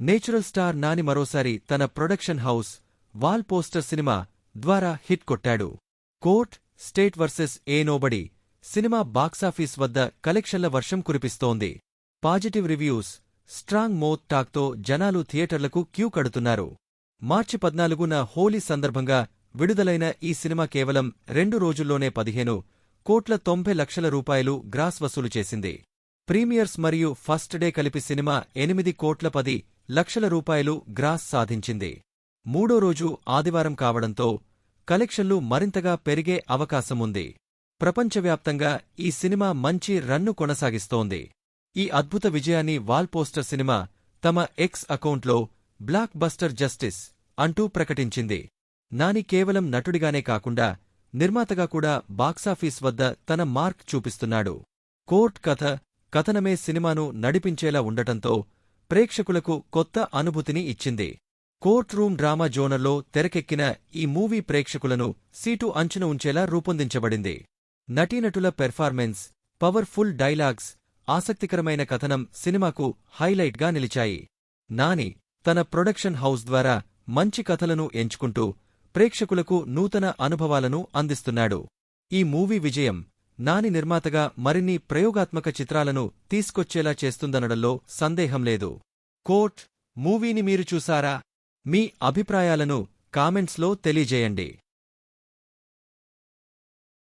Natural star Nani మరోసారి తన production house wall poster cinema ద్వారా హిట్ కొట్టాడు. Court state versus a nobody cinema box office వద్ద కలెక్షన్ల వర్షం కురిపిస్తోంది. పాజిటివ్ రివ్యూస్ స్ట్రాంగ్ మోత్ టాక్తో జనాలు థియేటర్లకు క్యూ కడుతున్నారు. మార్చి పద్నాలుగున హోలీ సందర్భంగా విడుదలైన ఈ సినిమా కేవలం రెండు రోజుల్లోనే పదిహేను కోట్ల తొంభై లక్షల రూపాయలు గ్రాస్ వసూలు చేసింది. ప్రీమియర్స్ మరియు ఫస్ట్ డే కలిపి సినిమా ఎనిమిది కోట్ల పది లక్షల రూపాయలు గ్రాస్ సాధించింది. మూడో రోజు ఆదివారం కావడంతో కలెక్షన్లు మరింతగా పెరిగే అవకాశముంది. ప్రపంచవ్యాప్తంగా ఈ సినిమా మంచి రన్ను కొనసాగిస్తోంది. ఈ అద్భుత విజయాన్ని వాల్పోస్టర్ సినిమా తమ ఎక్స్ అకౌంట్లో బ్లాక్ బస్టర్ జస్టిస్ అంటూ ప్రకటించింది. నాని కేవలం నటుడిగానే కాకుండా నిర్మాతగా కూడా బాక్సాఫీస్ వద్ద తన మార్క్ చూపిస్తున్నాడు. కోర్ట్ కథ కథనమే సినిమాను నడిపించేలా ఉండటంతో ప్రేక్షకులకు కొత్త అనుభూతిని ఇచ్చింది. కోర్ట్ రూమ్ డ్రామా జోనర్లో తెరకెక్కిన ఈ మూవీ ప్రేక్షకులను సీటు అంచున ఉంచేలా రూపొందించబడింది. నటీనటుల పెర్ఫార్మెన్స్ పవర్ఫుల్ డైలాగ్స్ ఆసక్తికరమైన కథనం సినిమాకు హైలైట్గా నిలిచాయి. నాని తన ప్రొడక్షన్ హౌస్ ద్వారా మంచి కథలను ఎంచుకుంటూ ప్రేక్షకులకు నూతన అనుభవాలను అందిస్తున్నాడు. ఈ మూవీ విజయం నాని నిర్మాతగా మరిన్ని ప్రయోగాత్మక చిత్రాలను తీసుకొచ్చేలా చేస్తుందనడంలో సందేహం లేదు. కోట్ మూవీని మీరు చూసారా? మీ అభిప్రాయాలను కామెంట్స్లో తెలియజేయండి.